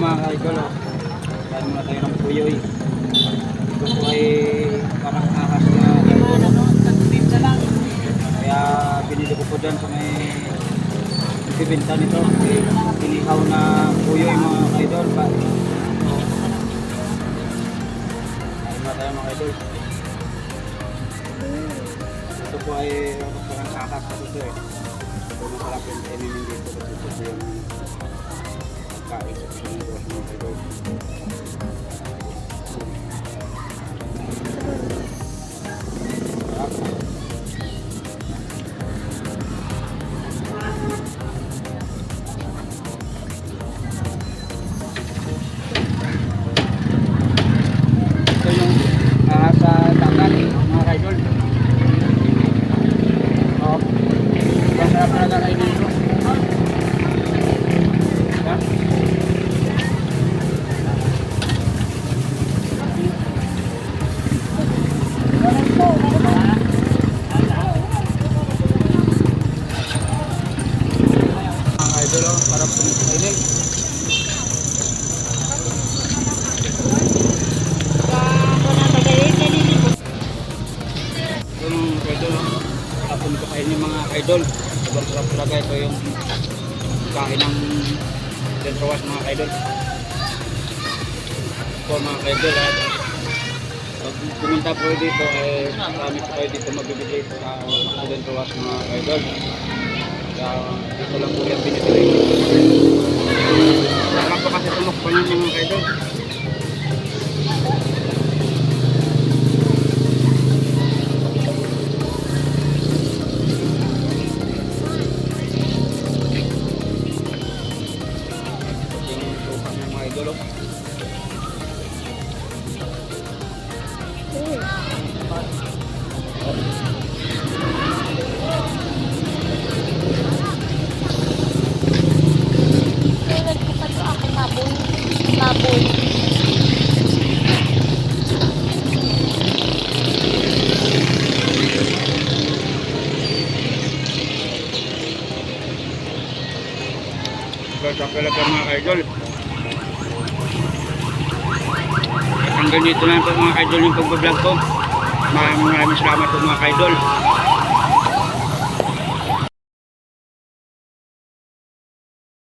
mga ka-idol. Oh. Kain muna tayo ng puyoy. Ito po ay parang ahas na kaya binili ko po dyan sa may bibinta nito. Eh, Inihaw na puyoy mga ka-idol. Pa. Kain muna tayo mga ka-idol. Ito po ay parang ahas na ito eh. Ito masarap yung kainin dito ito po yung pagkain sa Pilipinas mga ka-idol. Sarap. Kaidol, oh, para mga kaidol, oh. tapon ko kainin mga kaidol. Sobrang sarap talaga ito yung kain ng dentrowas mga kaidol. Ito mga kaidol, ha. Pag pumunta po dito, eh, marami po kayo dito mabibili sa uh, dentrowas mga kaidol. Kaya dito lang po yan binibili. Sarap po kasi yan mga kaidol. Yung Basta talaga mga kaidol. Hanggang dito lang po mga kaidol yung pag-vlog ko. Maraming maraming salamat po mga kaidol.